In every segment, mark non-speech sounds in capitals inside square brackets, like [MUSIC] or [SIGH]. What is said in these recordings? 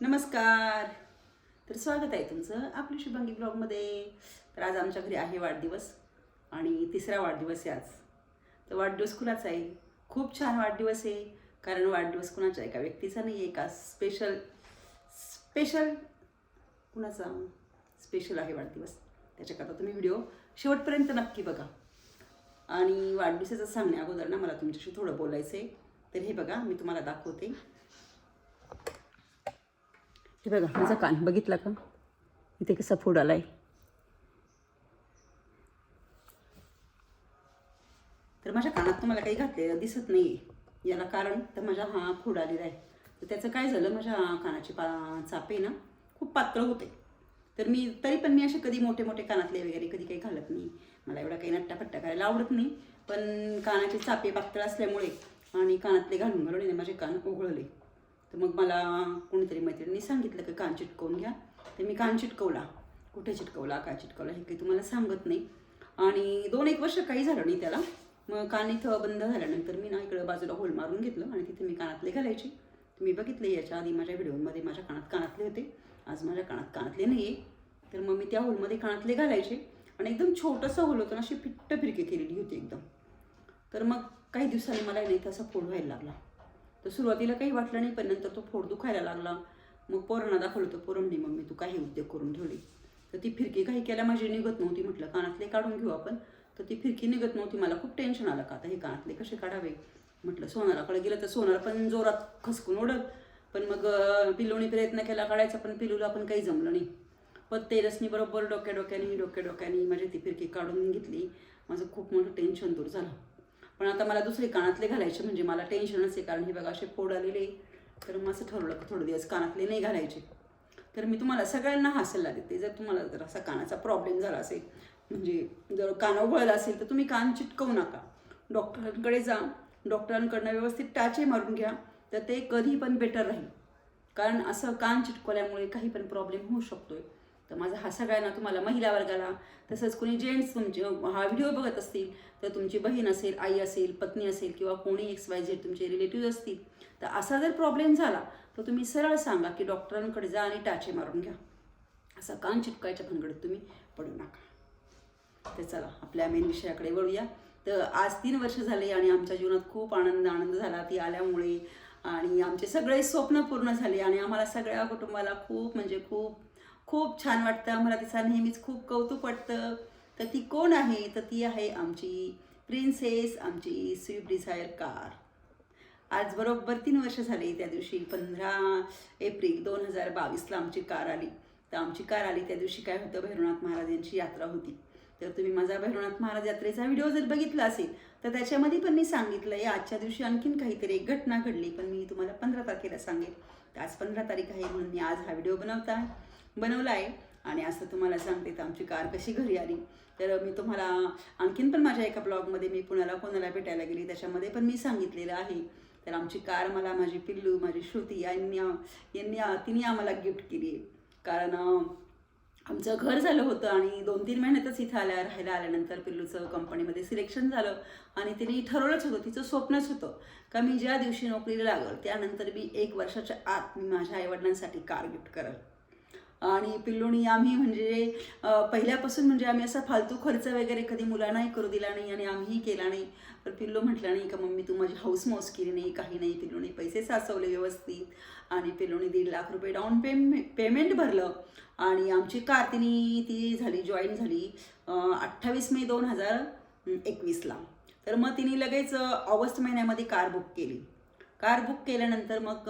नमस्कार. तर स्वागत आहे तुमचं आपली शुभांगी ब्लॉगमध्ये. तर आज आमच्या घरी आहे वाढदिवस आणि तिसरा वाढदिवस आहे आज. तर वाढदिवस कुणाचा आहे? खूप छान वाढदिवस आहे कारण वाढदिवस कुणाचा एका व्यक्तीचा नाही आहे का स्पेशल स्पेशल कुणाचा स्पेशल आहे वाढदिवस. त्याच्याकरता तुम्ही व्हिडिओ शेवटपर्यंत नक्की बघा. आणि वाढदिवसाचं सांगण्या अगोदर ना मला तुमच्याशी थोडं बोलायचं आहे तर हे बघा मी तुम्हाला दाखवते. हे बघा माझा कान बघितला का? इथे कसा फोड आलाय. तर माझ्या कानात तुम्हाला काही घातलेलं दिसत नाही याला कारण तर माझा हा फोड आलेला आहे. तर त्याचं काय झालं माझ्या कानाची पा चापे ना खूप पातळ होते. तर मी तरी पण मी असे कधी मोठे मोठे कानातले वगैरे कधी काही घालत नाही. मला एवढा काही नट्टापट्टा करायला आवडत नाही. पण कानाचे चापे पातळ असल्यामुळे आणि कानातले घालून घालून माझे कान ओघळले. तर मग मला कोणीतरी मैत्रिणींनी सांगितलं की कान चिटकवून घ्या. तर मी कान चिटकवला. कुठे चिटकवला का चिटकवला हे काही तुम्हाला सांगत नाही. आणि दोन एक वर्ष काही झालं नाही त्याला. मग कान इथं बंद झाल्यानंतर मी ना इकडं बाजूला होल मारून घेतलं आणि तिथे मी कानातले घालायचे. तुम्ही बघितले याच्या आधी माझ्या व्हिडिओमध्ये माझ्या कानात कानातले होते. आज माझ्या कानात कानातले नाही आहे तर मग मी त्या होलमध्ये कानातले घालायचे. आणि एकदम छोटंसं होल होतं अशी फिट्ट फिरकी केलेली होती एकदम. तर मग काही दिवसांनी मला नाही तसा फोड व्हायला लागला. तर सुरुवातीला काही वाटलं नाही पण नंतर तो फोड दुखायला लागला. मग पोरांना दाखवलं तर पोरांनी मम्मी तू काही उद्योग करून ठेवली. तर ती फिरकी काही केल्या माझी निघत नव्हती. म्हटलं कानातले काढून घेऊ आपण. तर ती फिरकी निघत नव्हती. मला खूप टेन्शन आलं का आता हे कानातले कसे काढावे? म्हटलं सोनाराकडे गेलं तर सोनार पण जोरात खसकून ओढत पण मग अं, पिलूनी प्रयत्न केला काढायचा पण पिलूला पण काही जमलं नाही. पण तेरसनी बरोबर डोक्या डोक्याने डोक्या डोक्याने माझी ती फिरकी काढून घेतली. माझं खूप मोठं टेन्शन दूर झालं. पण आता मला दुसरे कानातले घालायचे म्हणजे मला टेन्शनच आहे कारण हे बघा असे फोड आलेले तर मग असं ठरवलं थोडे दिवस कानातले नाही घालायचे. तर मी तुम्हाला सगळ्यांना हसायला देते जर तुम्हाला जर असा कानाचा प्रॉब्लेम झाला असेल म्हणजे जर कान उघळलं असेल तर तुम्ही कान चिटकवू नका. डॉक्टरांकडे जा डॉक्टरांकडनं व्यवस्थित टाचे मारून घ्या तर ते कधी पण बेटर राहील. कारण असं कान चिटकवल्यामुळे काही पण प्रॉब्लेम होऊ शकतो आहे तर माझा हा सगळ्यांना तुम्हाला महिला वर्गाला तसंच कोणी जेंट्स तुमचे हा व्हिडिओ बघत असतील तर तुमची बहीण असेल आई असेल पत्नी असेल किंवा कोणी एक्स वाय झेड तुमचे रिलेटिव्ह असतील तर असा जर प्रॉब्लेम झाला तर तुम्ही सरळ सांगा की डॉक्टरांकडे जा आणि टाचे मारून घ्या. असा कान चिटकायच्या भानगडीत तुम्ही पडू नका. तर चला आपल्या मेन विषयाकडे वळूया. तर आज तीन वर्ष झाले आणि आमच्या जीवनात खूप आनंद आनंद झाला. ती आल्यामुळे आणि आमचे सगळे स्वप्न पूर्ण झाले आणि आम्हाला सगळ्या कुटुंबाला खूप म्हणजे खूप खूप छान वाटतं. आम्हाला तिचा नेहमीच खूप कौतुक वाटतं. तर ती कोण आहे? तर ती आहे आमची प्रिन्सेस आमची स्विफ्ट डिझायर कार आज बरोबर तीन वर्ष झाली त्या दिवशी पंधरा एप्रिल दोन हजार बावीसला आमची कार आली. तर आमची कार आली त्या दिवशी काय होतं? भैरवनाथ महाराज यांची यात्रा होती. तर तुम्ही माझा भैरवनाथ महाराज यात्रेचा व्हिडिओ जर बघितला असेल तर त्याच्यामध्ये पण मी सांगितलं आहे आजच्या दिवशी आणखीन काहीतरी एक घटना घडली पण मी तुम्हाला पंधरा तारखेला सांगेल. तर आज पंधरा तारीख आहे म्हणून मी आज हा व्हिडिओ बनवता बनवला आहे आणि असं तुम्हाला सांगते तर आमची कार कशी घरी आली. तर मी तुम्हाला आणखीन पण माझ्या एका ब्लॉगमध्ये मी पुण्याला कोणाला भेटायला गेली. त्याच्यामध्ये पण मी सांगितलेलं आहे. तर आमची कार मला माझी पिल्लू माझी श्रुती यांनी यांनी तिने आम्हाला गिफ्ट केली. कारण आमचं घर झालं होतं आणि दोन तीन महिन्यातच इथं आल्या राहायला आल्यानंतर पिल्लूचं कंपनीमध्ये सिलेक्शन झालं. आणि तिने ठरवलंच होतं तिचं स्वप्नच होतं का मी ज्या दिवशी नोकरीला लागल त्यानंतर मी एक वर्षाच्या आत मी माझ्या आईवडिलांसाठी कार गिफ्ट करेल. आणि पिल्लूनी आम्ही म्हणजे पहिल्यापासून म्हणजे आम्ही असा फालतू खर्च वगैरे कधी मुलांनाही करू दिला नाही आणि आम्हीही केला नाही. तर पिल्लू म्हटलं नाही का मम्मी तू माझी हाऊस मौस केली नाही काही नाही. पिल्लूने पैसे साचवले व्यवस्थित आणि पिल्लूने दीड लाख रुपये डाऊन पेमे पेमेंट भरलं आणि आमची कार तिने ती झाली जॉईन झाली अठ्ठावीस मे दोन हजार एकवीसला. तर मग तिने लगेच ऑगस्ट महिन्यामध्ये कार बुक केली. कार बुक केल्यानंतर मग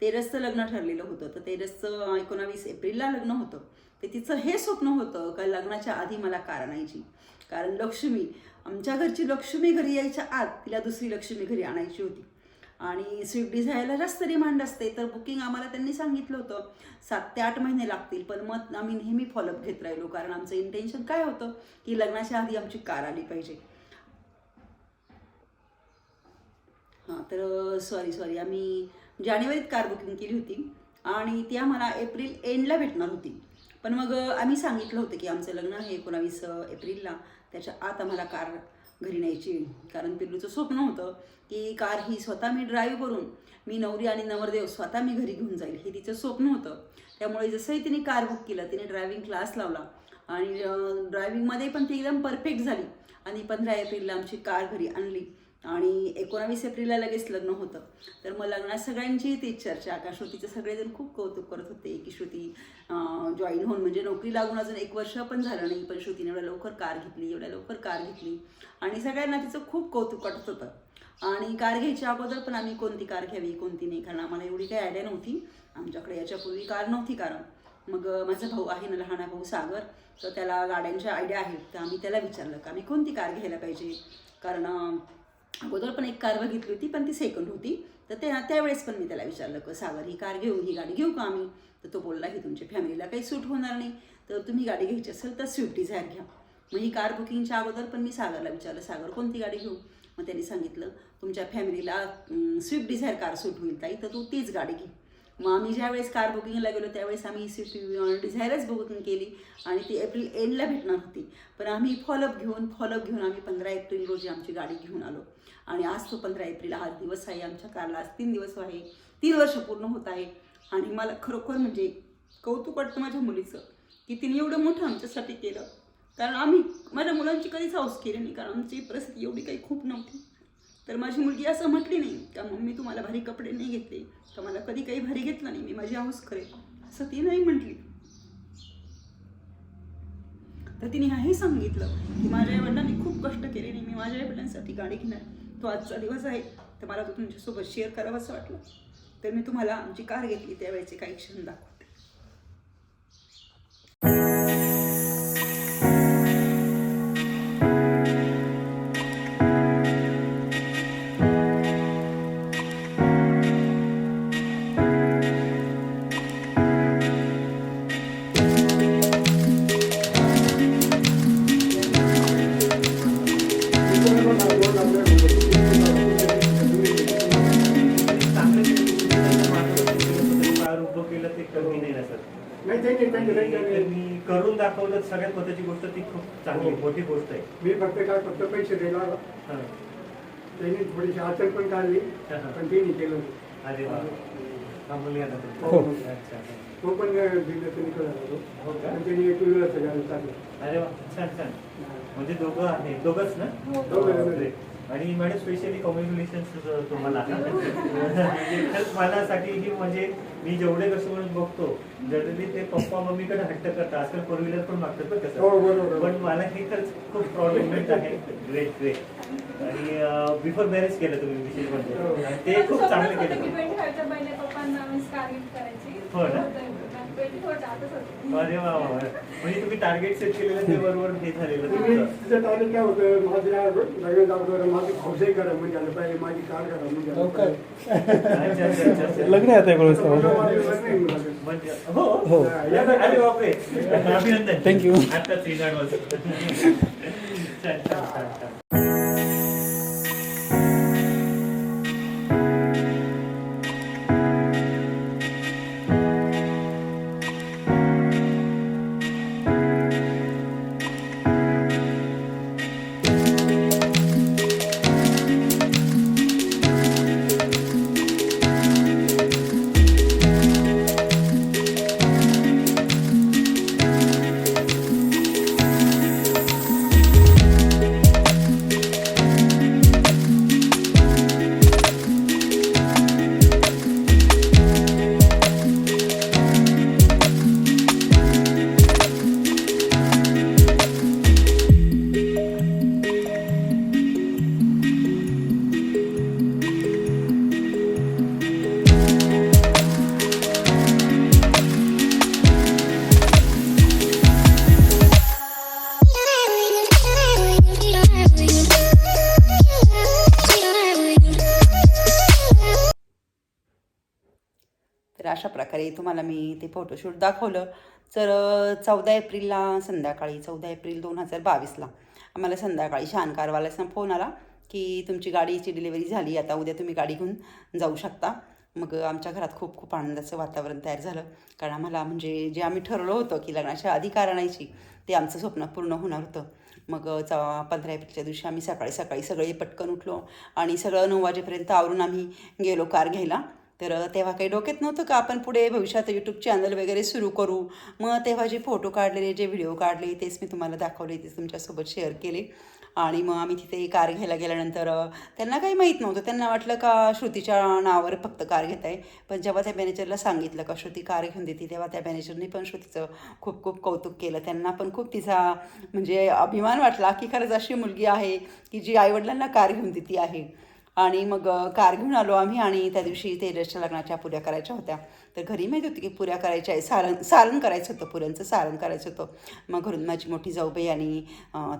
तेरसचं लग्न ठरलेलं होतं. तर तेरसचं एकोणावीस एप्रिलला लग्न होतं. ते तिचं हे स्वप्न होतं का लग्नाच्या आधी मला कार आणायची. कारण लक्ष्मी आमच्या घरची लक्ष्मी घरी यायच्या आत तिला दुसरी लक्ष्मी घरी आणायची होती. आणि स्विफ्ट डिझायरला जास्त डिमांड असते. तर बुकिंग आम्हाला त्यांनी सांगितलं होतं. सात ते आठ महिने लागतील पण मग आम्ही नेहमी फॉलोअप घेत राहिलो. कारण आमचं इंटेन्शन काय होतं? की लग्नाच्या आधी आमची कार आली पाहिजे. हां तर सॉरी सॉरी आम्ही जानेवारीत कार बुकिंग केली होती आणि ती आम्हाला एप्रिल एंडला भेटणार होती. पण मग आम्ही सांगितलं होतं की आमचं लग्न आहे एकोणावीस एप्रिलला. त्याच्या आत आम्हाला कार घरी न्यायची कारण पिल्लूचं स्वप्न होतं की कार ही स्वतः मी ड्राईव्ह करून मी नवरी आणि नवरदेव स्वतः मी घरी घेऊन जाईल हे तिचं स्वप्न होतं. त्यामुळे जसंही तिने कार बुक केलं तिने ड्रायव्हिंग क्लास लावला आणि ड्रायव्हिंगमध्ये पण ती एकदम परफेक्ट झाली आणि पंधरा एप्रिलला आमची कार घरी आणली. आणि एकोणावीस एप्रिलला लगेच लग्न होतं. तर मग लग्नात सगळ्यांची तीच चर्चा. का श्रुतीचं सगळेजण खूप कौतुक करत होते की श्रुती जॉईन होऊन म्हणजे नोकरी लागून अजून एक वर्ष पण झालं नाही पण श्रुतीने एवढ्या लवकर कार घेतली एवढ्या लवकर कार घेतली. आणि सगळ्यांना तिचं खूप कौतुक वाटत होतं. आणि कार घ्यायच्या अगोदर पण आम्ही कोणती कार घ्यावी कोणती नाही कारण आम्हाला एवढी काही आयडिया नव्हती. आमच्याकडे याच्यापूर्वी कार नव्हती कारण. मग माझा भाऊ आहे ना लहाना भाऊ सागर तर त्याला गाड्यांच्या आयडिया आहेत तर आम्ही त्याला विचारलं का आम्ही कोणती कार घ्यायला पाहिजे? कारण अगोदर पण एक कार बघितली होती पण ती सेकंड होती. तर त्या त्यावेळेस पण मी त्याला विचारलं का सागर ही कार घेऊ ही गाडी घेऊ का आम्ही? तर तो बोलला की तुमच्या फॅमिलीला काही सूट होणार नाही. तर तुम्ही गाडी घ्यायची असेल तर स्विफ्ट डिझायर घ्या. मग ही कार बुकिंगच्या अगोदर पण मी सागरला विचारलं सागर कोणती गाडी घेऊ? मग त्यांनी सांगितलं तुमच्या फॅमिलीला स्विफ्ट डिझायर कार सूट होईल ताई तर तू तीच गाडी घे. मग आम्ही ज्यावेळेस कार बुकिंगला गेलो त्यावेळेस आम्ही स्विफ्ट डिझायरच बुकिंग केली आणि ती एप्रिल एंडला भेटणार होती. पण आम्ही फॉलोअप घेऊन फॉलोअप घेऊन आम्ही पंधरा एप्रिल रोजी आमची गाडी घेऊन आलो. आणि आज तो पंधरा एप्रिल हा दिवस आहे आमच्या कारला आज तीन दिवस आहे तीन वर्ष पूर्ण होत आहे. आणि मला खरोखर म्हणजे कौतुक वाटतं माझ्या मुलीचं की तिने एवढं मोठं आमच्यासाठी केलं. कारण आम्ही माझ्या मुलांची कधीच हाऊस केली नाही कारण आमची परिस्थिती एवढी काही खूप नव्हती. तर माझी मुलगी असं म्हटली नाही का मम्मी तुम्हाला भारी कपडे नाही घेतले तर मला कधी काही भारी घेतलं नाही मी माझी हाऊस करेल असं ती नाही म्हटली. तर तिने हेही सांगितलं की माझ्या आईवडिलांनी खूप कष्ट केले नाही मी माझ्या आईवडिलांसाठी गाडी घेणार. तो आजचा दिवस आहे तर मला तो तुमच्यासोबत शेअर करावं असं वाटलं. तर मी तुम्हाला आमची कार घेतली त्यावेळेचे काही क्षण दाखवते. नाही त्यांनी करून दाखवलं सगळ्यात महत्वाची गोष्ट ती खूप चांगली मोठी गोष्ट आहे मी फक्त काय फक्त पैसे दिला हा. त्यांनी थोडीशी अडचण पण काढली. पण त्यांनी केलं अरे वा हा तो. हो. अच्छा तो पण बिझनेस होतो हो का? त्यांनी टू व्हीलरचं गाडी टाकलं अरे वा छान छान. म्हणजे दोघं आहे. दोघंच ना? दोघं. Great. आणि मॅडम स्पेशली कॉम्युनिकेशन तुम्हाला. [LAUGHS] माझ्यासाठी ही म्हणजे मी जेवढे कस्टमर बघतो जनरली ते पप्पा मम्मीकडे हट्ट करतात. आजकाल फोर व्हीलर पण मागतात बरं हो कसं बरोबर. पण मला हे खरंच खूप प्रॉब्लेम मिळत आहे. ग्रेट ग्रेट आणि बिफोर मॅरेज केलं तुम्ही विशेष म्हणजे. आणि ते खूप चांगलं केलं. हो ना? अरे वा. म्हणजे तुम्ही टार्गेट सेट केलेलं ते बरोबर हे झालेलं तुम्ही तुमचं. तिचं तारीख काय होतं माझ्या लग्न अगोदर माझी हौसही करा म्हणजे आलं पाहिजे माझी कार करा म्हणजे. लग्न आहे आता एकोणीस. म्हणजे हो हो. अरे बापरे अभिनंदन Thank you. आताच अशा प्रकारे तुम्हाला मी ते फोटोशूट दाखवलं. तर चौदा एप्रिलला संध्याकाळी चौदा एप्रिल दोन हजार बावीसला आम्हाला संध्याकाळी शानकारवाल्याचा फोन आला की तुमची गाडीची डिलिव्हरी झाली आता उद्या तुम्ही गाडी घेऊन जाऊ शकता. मग आमच्या घरात खूप खूप आनंदाचं वातावरण तयार झालं. कारण आम्हाला म्हणजे जे आम्ही ठरवलं होतं की लग्नाच्या आधी कार आणायची ते आमचं स्वप्न पूर्ण होणार होतं. मग च पंधरा एप्रिलच्या दिवशी आम्ही सकाळी सकाळी सगळे पटकन उठलो आणि सगळं नऊ वाजेपर्यंत आवरून आम्ही गेलो कार घ्यायला. तर तेव्हा काही डोक्यात नव्हतं का आपण पुढे भविष्यात यूट्यूब चॅनल वगैरे सुरू करू? मग तेव्हा जे फोटो काढलेले जे व्हिडिओ काढले तेच मी तुम्हाला दाखवले तेच तुमच्यासोबत शेअर केले. आणि मग आम्ही तिथे कार घ्यायला गेल्यानंतर त्यांना काही माहीत नव्हतं. त्यांना वाटलं का श्रुतीच्या नावावर फक्त कार घेत आहे. पण जेव्हा त्या मॅनेजरला सांगितलं का श्रुती कार घेऊन देते तेव्हा त्या मॅनेजरने पण श्रुतीचं खूप खूप कौतुक केलं. त्यांना पण खूप तिचा म्हणजे अभिमान वाटला की खरंच अशी मुलगी आहे की जी आईवडिलांना कार घेऊन देते आहे. आणि मग कार घेऊन आलो आम्ही आणि त्या दिवशी तेजसच्या लग्नाच्या पुऱ्या करायच्या होत्या. तर घरी माहीत होती की पुऱ्या करायच्या आहे सारण सारण करायचं होतं पुऱ्यांचं सारण करायचं होतं. मग घरून माझी मोठी जाऊबाई आणि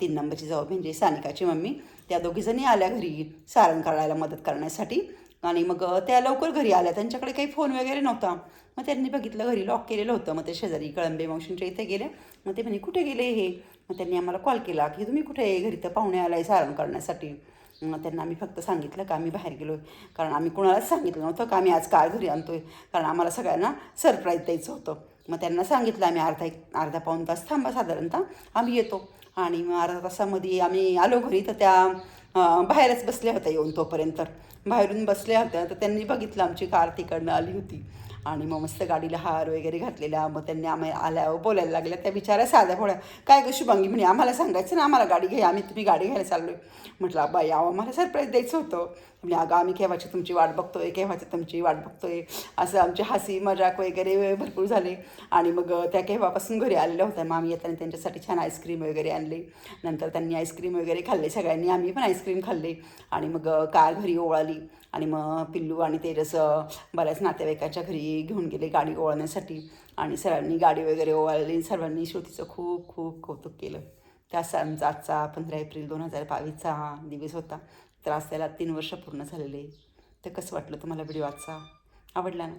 तीन नंबरची जाऊबाई म्हणजे सानिकाची मम्मी त्या दोघीजणी आल्या घरी सारण करायला मदत करण्यासाठी. आणि मग त्या लवकर घरी आल्या. त्यांच्याकडे काही फोन वगैरे नव्हता. मग त्यांनी बघितलं घरी लॉक केलेलं होतं. मग ते शेजारी कळंबे मावशींच्या इथे गेले. मग ते म्हणे कुठे गेले हे? मग त्यांनी आम्हाला कॉल केला की तुम्ही कुठे आहे? घरी तर पाहुणे आलाय सारण करण्यासाठी. त्यांना आम्ही फक्त सांगितलं का आम्ही बाहेर गेलो कारण आम्ही कुणालाच सांगितलं नव्हतं का आम्ही आज कार घरी आणतो आहे कारण आम्हाला सगळ्यांना सरप्राईज द्यायचं होतं. मग त्यांना सांगितलं आम्ही अर्धा एक अर्धा पाऊण तास थांबा साधारणतः आम्ही येतो. आणि मग अर्धा तासामध्ये आम्ही आलो घरी तर त्या बाहेरच बसल्या होत्या येऊन तोपर्यंत. बाहेरून बसल्या होत्या तर त्यांनी बघितलं आमची कार तिकडनं आली होती. आणि मग मस्त गाडीला हार वगैरे घातलेला. मग त्यांनी आम्ही आल्यावर बोलायला लागल्या. त्या बिचाऱ्या साध्या फोड्या काय ग शुभांगी? म्हणे आम्हाला सांगायचं ना आम्हाला गाडी घ्या आम्ही तुम्ही गाडी घ्यायला चाललो आहे म्हटलं बाई अहो आम्हाला सरप्राईज द्यायचं होतं. म्हणजे अगं आम्ही केव्हाची तुमची वाट बघतो आहे केव्हाची तुमची वाट बघतो आहे असं आमची हसी मजाक वगैरे भरपूर झाले. आणि मग त्या केव्हापासून घरी आलेल्या होत्या. मग आम्ही येताना त्यांच्यासाठी छान आईस्क्रीम वगैरे आणले. नंतर त्यांनी आईस्क्रीम वगैरे खाल्ले सगळ्यांनी आम्ही पण आईस्क्रीम खाल्ले. आणि मग कार घरी ओवाळली. आणि मग पिल्लू आणि तेजस बऱ्याच नातेवाईकाच्या घरी घेऊन गेले गाडी ओळण्यासाठी आणि सर्वांनी गाडी वगैरे ओवाळली सर्वांनी श्रुतीचं खूप खूप कौतुक केलं. त्या सणांचा आजचा पंधरा एप्रिल दोन हजार बावीसचा हा दिवस होता. तर आज त्याला तीन वर्ष पूर्ण झालेले. तर कसं वाटलं तुम्हाला व्हिडिओ आजचा? आवडला ना?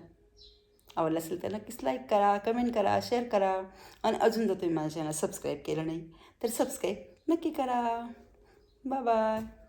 आवडला असेल तर नक्कीच लाईक करा कमेंट करा शेअर करा. आणि अजून जर तुम्ही माझ्या चॅनल सबस्क्राईब केलं नाही तर सबस्क्राईब नक्की करा. Bye bye